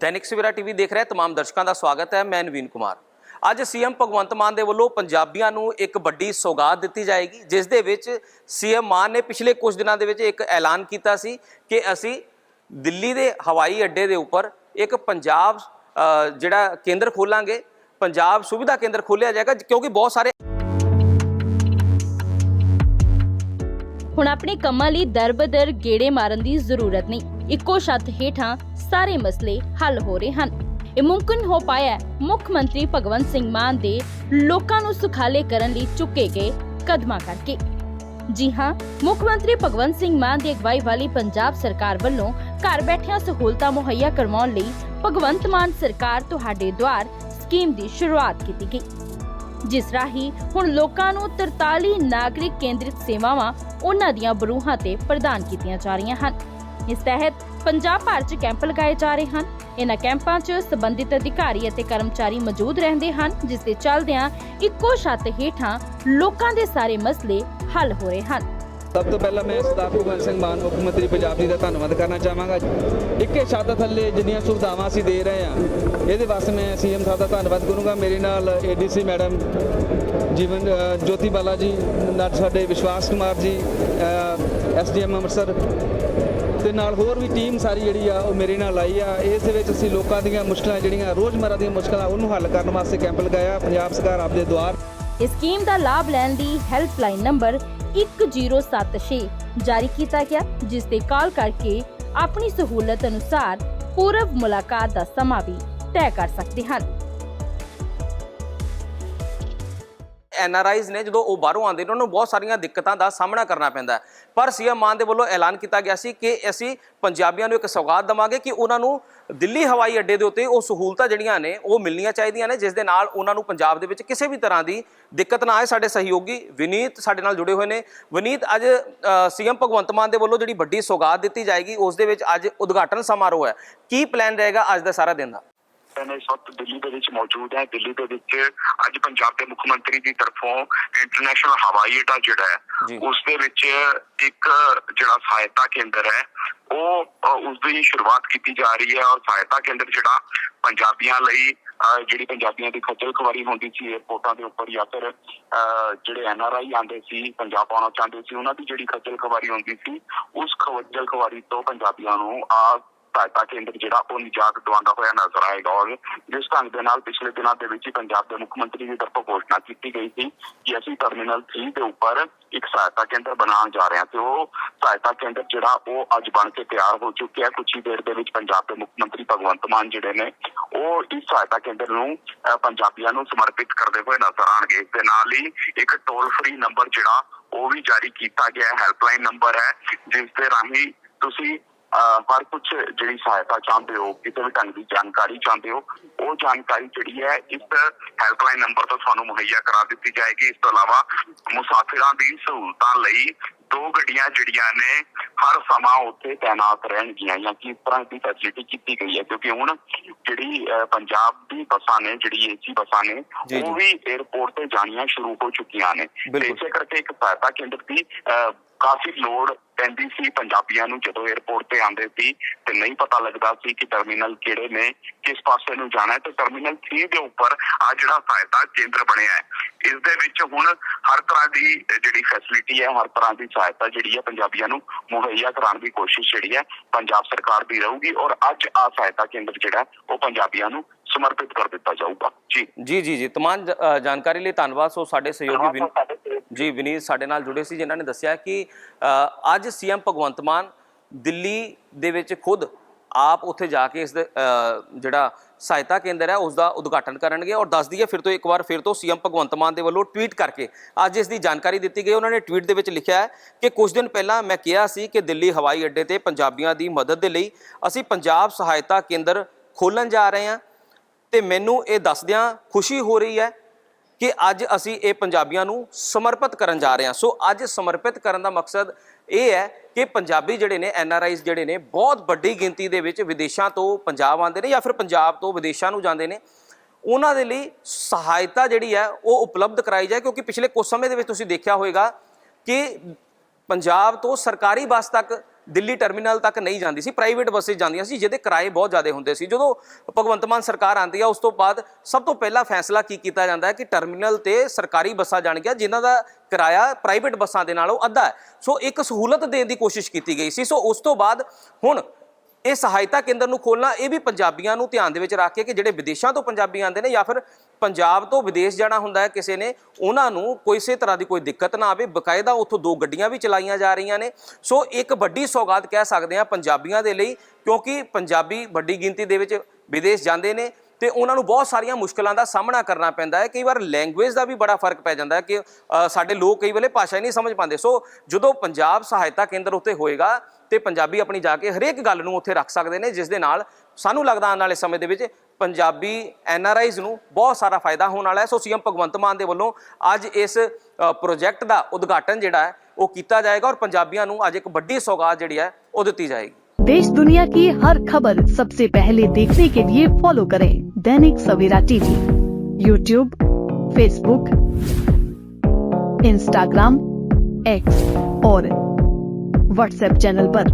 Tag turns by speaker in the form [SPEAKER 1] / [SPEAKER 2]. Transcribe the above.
[SPEAKER 1] ਦੈਨਿਕ Savera TV ਦੇਖ ਰਹੇ ਤਮਾਮ ਦਰਸ਼ਕਾਂ ਦਾ ਸਵਾਗਤ ਹੈ, ਮੈਂ ਨਵੀਨ ਕੁਮਾਰ। ਅੱਜ ਸੀਐਮ ਭਗਵੰਤ ਮਾਨ ਦੇ ਵੱਲੋਂ ਪੰਜਾਬੀਆਂ ਨੂੰ ਇੱਕ ਵੱਡੀ ਸੌਗਾਤ ਦਿੱਤੀ ਜਾਏਗੀ, ਜਿਸ ਦੇ ਵਿੱਚ ਸੀਐਮ ਮਾਨ ਨੇ ਪਿਛਲੇ ਕੁਝ ਦਿਨਾਂ ਦੇ ਵਿੱਚ ਇੱਕ ਐਲਾਨ ਕੀਤਾ ਸੀ ਕਿ ਅਸੀਂ ਦਿੱਲੀ ਦੇ ਹਵਾਈ ਅੱਡੇ ਦੇ ਉੱਪਰ ਇੱਕ ਪੰਜਾਬ ਜਿਹੜਾ ਕੇਂਦਰ ਖੋਲਾਂਗੇ। ਪੰਜਾਬ ਸੁਵਿਧਾ ਕੇਂਦਰ ਖੋਲਿਆ ਜਾਏਗਾ, ਕਿਉਂਕਿ ਬਹੁਤ ਸਾਰੇ
[SPEAKER 2] ਹੁਣ ਆਪਣੇ ਕੰਮਾਂ ਲਈ ਦਰਬਦਰ ਗੇੜੇ ਮਾਰਨ ਦੀ ਜ਼ਰੂਰਤ ਨਹੀਂ। ਇੱਕੋ ਛੱਤ ਹੇਠਾਂ ਸਾਰੇ ਮਸਲੇ ਹੱਲ ਹੋ ਰਹੇ ਹਨ। ਇਹ ਮੁਮਕਿਨ ਹੋ ਪਾਇਆ ਮੁੱਖ ਮੰਤਰੀ ਭਗਵੰਤ ਸਿੰਘ ਮਾਨ ਦੇ ਲੋਕਾਂ ਨੂੰ ਸੁਖਾਲੇ ਕਰਨ ਲਈ ਚੁੱਕੇ ਗਏ ਕਦਮਾਂ ਕਰਕੇ। ਜੀ ਹਾਂ, ਮੁੱਖ ਮੰਤਰੀ ਭਗਵੰਤ ਸਿੰਘ ਮਾਨ ਦੀ ਅਗਵਾਈ ਵਾਲੀ ਪੰਜਾਬ ਸਰਕਾਰ ਵੱਲੋਂ ਘਰ ਬੈਠਿਆਂ ਸਹੂਲਤਾਂ ਮੁਹੱਈਆ ਕਰਵਾਉਣ ਲਈ ਭਗਵੰਤ ਮਾਨ ਸਰਕਾਰ ਤੁਹਾਡੇ ਦੁਆਰ ਸਕੀਮ ਦੀ ਸ਼ੁਰੂਆਤ ਕੀਤੀ ਗਈ। ਜਿਸ ਰਾਹੀਂ ਹੁਣ ਲੋਕਾਂ ਨੂੰ 43 ਨਾਗਰਿਕ ਕੇਂਦਰਿਤ ਸੇਵਾਵਾਂ ਉਹਨਾਂ ਦੀਆਂ ਬਰੂਹਾਂ ਤੇ ਪ੍ਰਦਾਨ ਕੀਤੀਆਂ ਜਾ ਰਹੀਆਂ ਹਨ। ਇਸ ਤਹਿਤ ਪੰਜਾਬ ਭਰ 'ਚ ਕੈਂਪ ਲਗਾਏ ਜਾ ਰਹੇ ਹਨ। ਇਹਨਾਂ ਕੈਂਪਾਂ 'ਚ ਸੰਬੰਧਿਤ ਅਧਿਕਾਰੀ ਅਤੇ ਕਰਮਚਾਰੀ ਮੌਜੂਦ ਰਹਿੰਦੇ ਹਨ, ਜਿਸ ਦੇ ਚੱਲਦਿਆਂ ਇੱਕੋ ਛੱਤ ਹੇਠਾਂ ਲੋਕਾਂ ਦੇ ਸਾਰੇ ਮਸਲੇ ਹੱਲ ਹੋ ਰਹੇ ਹਨ।
[SPEAKER 3] ਸਭ ਤੋਂ ਪਹਿਲਾਂ ਮੈਂ ਸਰਦਾਰ ਭਗਵੰਤ ਸਿੰਘ ਮਾਨ, ਮੁੱਖ ਮੰਤਰੀ ਪੰਜਾਬ ਜੀ ਦਾ ਧੰਨਵਾਦ ਕਰਨਾ ਚਾਹਾਂਗਾ। ਇੱਕੇ ਛੱਤ ਥੱਲੇ ਜਿੰਨੀਆਂ ਸੁਵਿਧਾਵਾਂ ਅਸੀਂ ਦੇ ਰਹੇ ਹਾਂ, ਇਹਦੇ ਵਾਸਤੇ ਮੈਂ ਸੀਐਮ ਸਾਹਿਬ ਦਾ ਧੰਨਵਾਦ ਕਰੂੰਗਾ। ਮੇਰੇ ਨਾਲ ਏਡੀਸੀ ਮੈਡਮ ਜੀਵਨ ਜੋਤੀ ਬਾਲਾ ਜੀ ਨਾਲ ਸਾਡੇ ਵਿਸ਼ਵਾਸ ਕੁਮਾਰ ਜੀ ਐਸਡੀਐਮ ਅੰਮ੍ਰਿਤਸਰ ਤੇ ਨਾਲ ਹੋਰ ਵੀ ਟੀਮ ਸਾਰੀ ਜਿਹੜੀ ਆ ਉਹ ਮੇਰੇ ਨਾਲ ਆਈ ਆ। ਇਸ ਦੇ ਵਿੱਚ ਅਸੀਂ ਲੋਕਾਂ ਦੀਆਂ ਮੁਸ਼ਕਲਾਂ ਜਿਹੜੀਆਂ ਰੋਜ਼ਮਰਰਾ ਦੀਆਂ ਮੁਸ਼ਕਲਾਂ, ਉਹਨੂੰ ਹੱਲ ਕਰਨ ਵਾਸਤੇ ਕੈਂਪ ਲਗਾਇਆ। ਪੰਜਾਬ ਸਰਕਾਰ ਆਪਦੇ ਦੁਆਰ
[SPEAKER 2] ਇਸ ਸਕੀਮ ਦਾ ਲਾਭ ਲੈਣ ਲਈ ਹੈਲਪਲਾਈਨ ਨੰਬਰ 1076 ਜਾਰੀ ਕੀਤਾ ਗਿਆ, ਜਿਸ ਤੇ ਕਾਲ ਕਰਕੇ ਆਪਣੀ ਸਹੂਲਤ ਅਨੁਸਾਰ ਪੂਰਵ ਮੁਲਾਕਾਤ ਦਾ ਸਮਾਂ ਵੀ ਤੈਅ ਕਰ ਸਕਦੇ ਹਨ।
[SPEAKER 1] ਐਨ ਆਰ ਆਈਜ਼ ਨੇ ਜਦੋਂ ਉਹ ਬਾਹਰੋਂ ਆਉਂਦੇ ਨੇ, ਉਹਨਾਂ ਨੂੰ ਬਹੁਤ ਸਾਰੀਆਂ ਦਿੱਕਤਾਂ ਦਾ ਸਾਹਮਣਾ ਕਰਨਾ ਪੈਂਦਾ ਹੈ। ਪਰ ਸੀਐਮ ਮਾਨ ਦੇ ਵੱਲੋਂ ਐਲਾਨ ਕੀਤਾ ਗਿਆ ਸੀ ਕਿ ਅਸੀਂ ਪੰਜਾਬੀਆਂ ਨੂੰ ਇੱਕ ਸੌਗਾਤ ਦਵਾਂਗੇ ਕਿ ਉਹਨਾਂ ਨੂੰ ਦਿੱਲੀ ਹਵਾਈ ਅੱਡੇ ਦੇ ਉੱਤੇ ਉਹ ਸਹੂਲਤਾਂ ਜਿਹੜੀਆਂ ਨੇ, ਉਹ ਮਿਲਣੀਆਂ ਚਾਹੀਦੀਆਂ ਨੇ, ਜਿਸ ਦੇ ਨਾਲ ਉਹਨਾਂ ਨੂੰ ਪੰਜਾਬ ਦੇ ਵਿੱਚ ਕਿਸੇ ਵੀ ਤਰ੍ਹਾਂ ਦੀ ਦਿੱਕਤ ਨਾ ਆਏ। ਸਾਡੇ ਸਹਿਯੋਗੀ ਵਿਨੀਤ ਸਾਡੇ ਨਾਲ ਜੁੜੇ ਹੋਏ ਨੇ। ਵਿਨੀਤ, ਅੱਜ ਸੀਐਮ ਭਗਵੰਤ ਮਾਨ ਦੇ ਵੱਲੋਂ ਜਿਹੜੀ ਵੱਡੀ ਸੌਗਾਤ ਦਿੱਤੀ ਜਾਏਗੀ, ਉਸ ਦੇ ਵਿੱਚ ਅੱਜ ਉਦਘਾਟਨ ਸਮਾਰੋਹ ਹੈ। ਕੀ ਪਲਾਨ ਰਹੇਗਾ ਅੱਜ ਦਾ ਸਾਰਾ ਦਿਨ ਦਾ?
[SPEAKER 4] ਨੇ ਇਸ ਵਕਤ ਦਿੱਲੀ ਦੇ ਵਿੱਚ ਮੌਜੂਦ ਹੈ ਦਿੱਲੀ ਦੇ ਵਿੱਚ ਅੱਜ ਪੰਜਾਬ ਦੇ ਮੁੱਖ ਮੰਤਰੀ ਦੀ ਤਰਫੋਂ ਇੰਟਰਨੈਸ਼ਨਲ ਹਵਾਈ ਅੱਡਾ ਜਿਹੜਾ। ਹੈ ਉਸ ਦੇ ਵਿੱਚ ਇੱਕ ਜਿਹੜਾ ਸਹਾਇਤਾ ਕੇਂਦਰ ਹੈ ਉਹ ਉਸ ਦੀ ਸ਼ੁਰੂਆਤ ਕੀਤੀ ਜਾ ਰਹੀ ਹੈ ਔਰ ਸਹਾਇਤਾ ਕੇਂਦਰ ਜਿਹੜਾ ਪੰਜਾਬੀਆਂ ਲਈ ਜਿਹੜੀ ਪੰਜਾਬੀਆਂ ਦੀ ਖੱਜਲ ਖਵਾਰੀ ਹੁੰਦੀ ਸੀ 에어ਪੋਰਟਾਂ ਦੇ ਉੱਪਰ ਜਾਂ ਫਿਰ ਜਿਹੜੇ ਐਨ ਆਰ ਆਈ ਆਉਂਦੇ ਸੀ ਪੰਜਾਬ ਆਉਣਾ ਚਾਹੁੰਦੇ ਸੀ ਉਹਨਾਂ ਦੀ ਜਿਹੜੀ ਖੱਜਲ ਖਵਾਰੀ ਹੁੰਦੀ ਸੀ ਉਸ ਖੱਜਲ ਖਵਾਰੀ ਤੋਂ ਪੰਜਾਬੀਆਂ ਨੂੰ ਆ ਸਹਾਇਤਾ ਕੇਂਦਰ ਜਿਹੜਾ ਉਹ ਨਿਜਾਤ ਦਿਵਾਉਂਦਾ ਹੋਇਆ ਨਜ਼ਰ ਆਏਗਾ ਔਰ ਜਿਸ ਢੰਗ ਦੇ ਨਾਲ ਪਿਛਲੇ ਦਿਨਾਂ ਦੇ ਵਿੱਚ ਹੀ ਪੰਜਾਬ ਦੇ ਮੁੱਖ ਮੰਤਰੀ ਦੀ ਤਰਫੋਂ ਘੋਸ਼ਣਾ ਕੀਤੀ ਗਈ ਸੀ ਕਿ ਅਸੀਂ ਟਰਮੀਨਲ 3 ਦੇ ਉੱਪਰ ਇੱਕ ਸਹਾਇਤਾ ਕੇਂਦਰ ਬਣਾਉਣ ਜਾ ਰਹੇ ਹਾਂ ਤੇ ਉਹ ਸਹਾਇਤਾ ਕੇਂਦਰ ਜਿਹੜਾ ਉਹ ਅੱਜ ਬਣ ਕੇ ਤਿਆਰ ਹੋ ਚੁੱਕਿਆ ਕੁਝ ਹੀ ਦੇਰ ਦੇ ਵਿੱਚ ਪੰਜਾਬ ਦੇ ਮੁੱਖ ਮੰਤਰੀ ਭਗਵੰਤ ਮਾਨ ਜਿਹੜੇ ਨੇ ਉਹ ਇਸ ਸਹਾਇਤਾ ਕੇਂਦਰ ਨੂੰ ਪੰਜਾਬੀਆਂ ਨੂੰ ਸਮਰਪਿਤ ਕਰਦੇ ਹੋਏ ਨਜ਼ਰ ਆਣਗੇ ਇਸ ਦੇ ਨਾਲ ਹੀ ਇੱਕ ਟੋਲ ਫ੍ਰੀ ਨੰਬਰ ਜਿਹੜਾ ਉਹ ਵੀ ਜਾਰੀ ਕੀਤਾ ਗਿਆ ਹੈ। ਹੈਲਪਲਾਈਨ ਨੰਬਰ ਹੈ, ਜਿਸ ਦੇ ਰਾਹੀਂ ਤੁਸੀਂ ਹਰ ਕੁਝ ਜਿਹੜੀ ਸਹਾਇਤਾ ਚਾਹੁੰਦੇ ਹੋ ਕਿਸੇ ਵੀ ਢੰਗ ਦੀ ਜਾਣਕਾਰੀ ਚਾਹੁੰਦੇ ਹੋ ਉਹ ਜਾਣਕਾਰੀ ਜਿਹੜੀ ਹੈ ਇਸ ਹੈਲਪਲਾਈਨ ਨੰਬਰ ਤੋਂ ਤੁਹਾਨੂੰ ਮੁਹੱਈਆ ਕਰਾ ਦਿੱਤੀ ਜਾਏਗੀ ਇਸ ਤੋਂ ਇਲਾਵਾ ਮੁਸਾਫਿਰਾਂ ਦੀ ਸਹੂਲਤਾਂ ਲਈ ਦੋ ਗੱਡੀਆਂ ਜਿਹੜੀਆਂ ਨੇ ਹਰ ਸਮਾਂ ਉੱਥੇ ਤਾਇਨਾਤ ਰਹਿਣਗੀਆਂ ਜਾਂ ਕਿਸ ਤਰ੍ਹਾਂ ਦੀ ਫੈਸਿਲਿਟੀ ਕੀਤੀ ਗਈ ਹੈ ਕਿਉਂਕਿ ਹੁਣ ਜਿਹੜੀ ਪੰਜਾਬ ਦੀ ਬੱਸਾਂ ਨੇ ਜਿਹੜੀ ਏਸੀ ਬੱਸਾਂ ਨੇ। ਉਹ ਵੀ 에어ਪੋਰਟ ਤੇ ਜਾਣੀਆਂ ਸ਼ੁਰੂ ਹੋ ਚੁੱਕੀਆਂ ਨੇ ਤੇ। ਇਸੇ ਕਰਕੇ ਇੱਕ ਸਹਾਇਤਾ ਕੇਂਦਰ ਦੀ ਕਾਫੀ ਲੋੜ ਪੈਂਦੀ ਸੀ ਪੰਜਾਬੀਆਂ ਨੂੰ ਜਦੋਂ 에어ਪੋਰਟ ਤੇ ਆਉਂਦੇ ਸੀ ਤੇ ਨਹੀਂ ਪਤਾ ਲੱਗਦਾ ਸੀ ਕਿ ਟਰਮੀਨਲ ਕਿਹੜੇ ਨੇ, ਕਿਸ ਪਾਸੇ ਨੂੰ ਜਾਣਾ ਹੈ। ਤੇ ਟਰਮੀਨਲ 3 ਦੇ ਉੱਪਰ ਆ ਜਿਹੜਾ ਸਹਾਇਤਾ ਕੇਂਦਰ ਬਣਿਆ ਹੈ। ਇਸ ਦੇ ਵਿੱਚ ਹੁਣ ਹਰ ਤਰ੍ਹਾਂ ਦੀ ਜਿਹੜੀ ਫੈਸਿਲਿਟੀ ਹੈ, ਹਰ ਤਰ੍ਹਾਂ ਦੀ ਸਹਾਇਤਾ ਜਿਹੜੀ ਹੈ ਪੰਜਾਬੀਆਂ ਨੂੰ ਮੁਹੱਈਆ ਕਰਾਉਣ ਦੀ ਕੋਸ਼ਿਸ਼ ਜਿਹੜੀ ਹੈ, ਪੰਜਾਬ ਸਰਕਾਰ ਦੀ ਰਹੂਗੀ। ਔਰ ਅੱਜ ਆ ਸਹਾਇਤਾ ਕੇਂਦਰ ਜਿਹੜਾ ਉਹ ਪੰਜਾਬੀਆਂ ਨੂੰ ਸਮਰਪਿਤ ਕਰ ਦਿੱਤਾ ਜਾਊਗਾ। ਜੀ।
[SPEAKER 1] ਜੀ ਜੀ ਜੀ। ਤਮਾਮ ਜਾਣਕਾਰੀ ਲਈ ਧੰਨਵਾਦ। ਸੋ ਸਾਡੇ ਸਹਿਯੋਗੀ ਜੀ ਵਿਨੀਤ ਸਾਡੇ ਨਾਲ ਜੁੜੇ ਸੀ ਜਿਨ੍ਹਾਂ ਨੇ ਦੱਸਿਆ ਕਿ ਅੱਜ ਸੀਐਮ ਭਗਵੰਤ ਮਾਨ ਦਿੱਲੀ ਦੇ ਵਿੱਚ ਖੁਦ ਆਪ ਉੱਥੇ ਜਾ ਕੇ ਇਸ ਦੇ ਜਿਹੜਾ ਸਹਾਇਤਾ ਕੇਂਦਰ ਹੈ ਉਸ ਦਾ ਉਦਘਾਟਨ ਕਰਨਗੇ ਔਰ ਦੱਸ ਦਈਏ ਫਿਰ ਤੋਂ ਇੱਕ ਵਾਰ ਫਿਰ ਤੋਂ ਸੀਐਮ ਭਗਵੰਤ ਮਾਨ ਦੇ ਵੱਲੋਂ ਟਵੀਟ ਕਰਕੇ ਅੱਜ ਇਸ ਦੀ ਜਾਣਕਾਰੀ ਦਿੱਤੀ ਗਈ। ਉਹਨਾਂ ਨੇ ਟਵੀਟ ਦੇ ਵਿੱਚ ਲਿਖਿਆ ਹੈ ਕਿ ਕੁਝ ਦਿਨ ਪਹਿਲਾਂ ਮੈਂ ਕਿਹਾ ਸੀ ਕਿ ਦਿੱਲੀ ਹਵਾਈ ਅੱਡੇ ਤੇ ਪੰਜਾਬੀਆਂ ਦੀ ਮਦਦ ਦੇ ਲਈ ਅਸੀਂ ਪੰਜਾਬ ਸਹਾਇਤਾ ਕੇਂਦਰ ਖੋਲਣ ਜਾ ਰਹੇ ਹਾਂ। ਤੇ ਮੈਨੂੰ ਇਹ ਦੱਸਦਿਆਂ ਖੁਸ਼ੀ ਹੋ ਰਹੀ ਹੈ ਕਿ ਅੱਜ ਅਸੀਂ ਇਹ ਪੰਜਾਬੀਆਂ ਨੂੰ ਸਮਰਪਿਤ ਕਰਨ ਜਾ ਰਹੇ ਹਾਂ। ਸੋ ਅੱਜ ਸਮਰਪਿਤ ਕਰਨ ਦਾ ਮਕਸਦ ਇਹ ਹੈ ਕਿ ਪੰਜਾਬੀ ਜਿਹੜੇ ਨੇ ਐਨ ਆਰ ਆਈਜ਼ ਜਿਹੜੇ ਨੇ, ਬਹੁਤ ਵੱਡੀ ਗਿਣਤੀ ਦੇ ਵਿੱਚ ਵਿਦੇਸ਼ਾਂ ਤੋਂ ਪੰਜਾਬ ਆਉਂਦੇ ਨੇ ਜਾਂ ਫਿਰ ਪੰਜਾਬ ਤੋਂ ਵਿਦੇਸ਼ਾਂ ਨੂੰ ਜਾਂਦੇ ਨੇ। ਉਹਨਾਂ ਦੇ ਲਈ ਸਹਾਇਤਾ ਜਿਹੜੀ ਹੈ, ਉਹ ਉਪਲਬਧ ਕਰਾਈ ਜਾਏ, ਕਿਉਂਕਿ ਪਿਛਲੇ ਕੁਝ ਸਮੇਂ ਦੇ ਵਿੱਚ ਤੁਸੀਂ ਦੇਖਿਆ ਹੋਵੇਗਾ ਕਿ ਪੰਜਾਬ ਤੋਂ ਸਰਕਾਰੀ ਬੱਸ ਤੱਕ ਦਿੱਲੀ ਟਰਮੀਨਲ ਤੱਕ ਨਹੀਂ ਜਾਂਦੀ ਸੀ ਪ੍ਰਾਈਵੇਟ ਬੱਸੇ ਜਾਂਦੀਆਂ ਸੀ, ਜਿਹਦੇ ਕਿਰਾਏ ਬਹੁਤ ਜ਼ਿਆਦਾ ਹੁੰਦੇ ਸੀ। ਜਦੋਂ ਭਗਵੰਤ ਮਾਨ ਸਰਕਾਰ ਆਂਦੀ ਆ, ਉਸ ਤੋਂ ਬਾਅਦ ਸਭ ਤੋਂ ਪਹਿਲਾ ਫੈਸਲਾ ਕੀ ਕੀਤਾ ਜਾਂਦਾ ਹੈ ਕਿ ਟਰਮੀਨਲ ਤੇ ਸਰਕਾਰੀ ਬੱਸਾਂ ਜਾਣਗੀਆਂ ਜਿਨ੍ਹਾਂ ਦਾ ਕਿਰਾਇਆ ਪ੍ਰਾਈਵੇਟ ਬੱਸਾਂ ਦੇ ਨਾਲੋਂ ਅੱਧਾ ਹੈ। ਸੋ ਇੱਕ ਸਹੂਲਤ ਦੇਣ ਦੀ ਕੋਸ਼ਿਸ਼ ਕੀਤੀ ਗਈ ਸੀ। ਸੋ ਉਸ ਤੋਂ ਬਾਅਦ ਹੁਣ ਇਹ ਸਹਾਇਤਾ ਕੇਂਦਰ ਨੂੰ ਖੋਲਣਾ ਇਹ ਵੀ ਪੰਜਾਬੀਆਂ ਨੂੰ ਧਿਆਨ ਦੇ ਵਿੱਚ ਰੱਖ ਕੇ ਕਿ ਜਿਹੜੇ ਵਿਦੇਸ਼ਾਂ ਤੋਂ ਪੰਜਾਬੀ ਆਉਂਦੇ ਨੇ ਜਾਂ ਫਿਰ ਪੰਜਾਬ ਤੋਂ ਵਿਦੇਸ਼ ਜਾਣਾ ਹੁੰਦਾ ਹੈ ਕਿਸੇ ਨੇ, ਉਹਨਾਂ ਨੂੰ ਕਿਸੇ ਤਰ੍ਹਾਂ ਦੀ ਕੋਈ ਦਿੱਕਤ ਨਾ ਆਵੇ। ਬਕਾਇਦਾ ਉੱਥੋਂ ਦੋ ਗੱਡੀਆਂ ਵੀ ਚਲਾਈਆਂ ਜਾ ਰਹੀਆਂ ਨੇ। ਸੋ ਇੱਕ ਵੱਡੀ ਸੌਗਾਤ ਕਹਿ ਸਕਦੇ ਆ ਪੰਜਾਬੀਆਂ ਦੇ ਲਈ, ਕਿਉਂਕਿ ਪੰਜਾਬੀ ਵੱਡੀ ਗਿਣਤੀ ਦੇ ਵਿੱਚ ਵਿਦੇਸ਼ ਜਾਂਦੇ ਨੇ ਤੇ ਉਹਨਾਂ ਨੂੰ ਬਹੁਤ ਸਾਰੀਆਂ ਮੁਸ਼ਕਲਾਂ ਦਾ ਸਾਹਮਣਾ ਕਰਨਾ ਪੈਂਦਾ ਹੈ। ਕਈ ਵਾਰ ਲੈਂਗੁਏਜ ਦਾ ਵੀ ਬੜਾ ਫ਼ਰਕ ਪੈ ਜਾਂਦਾ ਹੈ ਕਿ ਸਾਡੇ ਲੋਕ ਕਈ ਵੇਲੇ ਭਾਸ਼ਾ ਹੀ ਨਹੀਂ ਸਮਝ ਪਾਉਂਦੇ। ਸੋ ਜਦੋਂ ਪੰਜਾਬ ਸਹਾਇਤਾ ਕੇਂਦਰ ਉੱਤੇ ਹੋਏਗਾ ਤੇ ਪੰਜਾਬੀ ਆਪਣੀ ਜਾ ਕੇ ਹਰੇਕ ਗੱਲ ਨੂੰ ਉੱਥੇ ਰੱਖ ਸਕਦੇ ਨੇ, ਜਿਸ ਦੇ ਨਾਲ ਸਾਨੂੰ ਲੱਗਦਾ ਆਉਣ ਵਾਲੇ ਸਮੇਂ ਦੇ ਵਿੱਚ ਪੰਜਾਬੀ ਐਨ ਆਰ ਆਈਜ਼ ਨੂੰ ਬਹੁਤ ਸਾਰਾ ਫਾਇਦਾ ਹੋਣ ਵਾਲਾ ਹੈ ਸੋ ਸੀਐਮ ਭਗਵੰਤ ਮਾਨ ਦੇ ਵੱਲੋਂ ਅੱਜ ਇਸ ਅ, ਪ੍ਰੋਜੈਕਟ ਦਾ ਉਦਘਾਟਨ ਜਿਹੜਾ ਹੈ ਉਹ ਕੀਤਾ ਜਾਏਗਾ ਔਰ ਪੰਜਾਬੀਆਂ ਨੂੰ ਅੱਜ ਇੱਕ ਵੱਡੀ ਸੌਗਾਤ ਜਿਹੜੀ ਹੈ ਉਹ ਦਿੱਤੀ ਜਾਏਗੀ
[SPEAKER 5] देश दुनिया की हर खबर सबसे पहले देखने के लिए फॉलो करें Dainik Savera TV YouTube Facebook Instagram X और व्हाट्सएप चैनल पर।